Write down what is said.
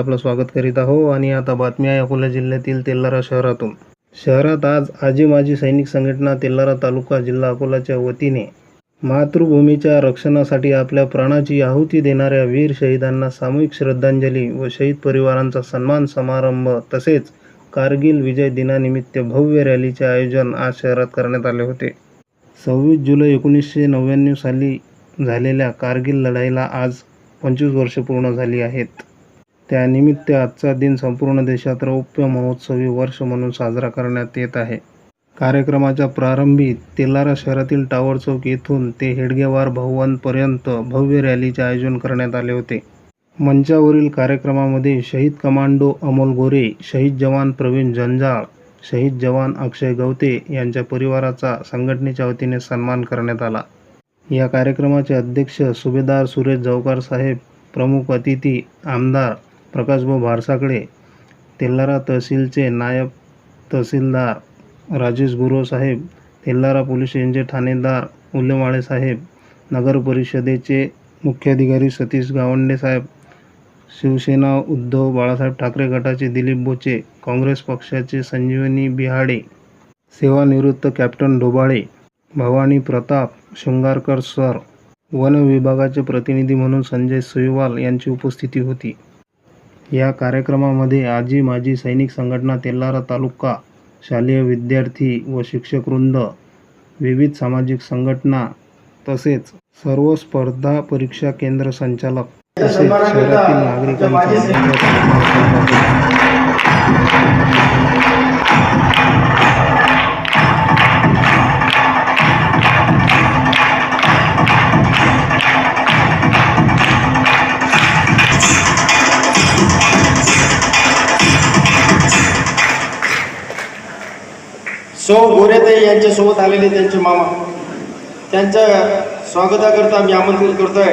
आपलं स्वागत करीत आहो आणि आता बातमी आहे अकोला जिल्ह्यातील तेल्लारा शहरातून. शहरात आज आजी माजी सैनिक संघटना तेल्लारा तालुका जिल्हा अकोलाच्या वतीने मातृभूमीच्या रक्षणासाठी आपल्या प्राणाची आहुती देणाऱ्या वीर शहीदांना सामूहिक श्रद्धांजली व शहीद परिवारांचा सन्मान समारंभ तसेच कारगिल विजय दिनानिमित्त भव्य रॅलीचे आयोजन आज शहरात करण्यात आले होते. सव्वीस जुलै एकोणीसशे नव्याण्णव साली झालेल्या कारगिल लढाईला आज पंचवीस वर्ष पूर्ण झाली आहेत. त्यानिमित्त आजचा दिन संपूर्ण देशात रौप्य महोत्सवी वर्ष म्हणून साजरा करण्यात येत आहे. कार्यक्रमाच्या प्रारंभी तेलारा शहरातील टावर चौक येथून ते हेडगेवार भवनपर्यंत भव्य रॅलीचे आयोजन करण्यात आले होते. मंचावरील कार्यक्रमामध्ये शहीद कमांडो अमोल गोरे शहीद जवान प्रवीण जंजाळ शहीद जवान अक्षय गवते यांच्या परिवाराचा संघटनेच्या वतीने सन्मान करण्यात आला. या कार्यक्रमाचे अध्यक्ष सुभेदार सुरेश जवकार साहेब प्रमुख अतिथी आमदार प्रकाशभाऊ भारसाकडे तेल्लारा तहसीलचे नायब तहसीलदार राजेश गुरवसाहेब साहेब तेल्लारा पोलीस स्टेशनचे ठाणेदार उल्लेमाळेसाहेब नगर परिषदेचे मुख्याधिकारी सतीश गावंडे साहेब शिवसेना उद्धव बाळासाहेब ठाकरे गटाचे दिलीप बोचे काँग्रेस पक्षाचे संजीवनी बिहाडे सेवानिवृत्त कॅप्टन ढोबाळे भवानी प्रताप शृंगारकर सर वन विभागाचे प्रतिनिधी म्हणून संजय सोयवाल यांची उपस्थिती होती. या कार्यक्रमामध्ये आजी माजी सैनिक संघटना तेल्लारा तालुका शालेय विद्यार्थी व शिक्षकवृंद विविध सामाजिक संघटना तसेच सर्व स्पर्धा परीक्षा केंद्र संचालक तसेच शहरातील नागरिकांचा सौ गोरेताई यांच्यासोबत आलेले त्यांचे मामा. त्यांच्या स्वागताकरता आम्ही आमंत्रित करतो आहे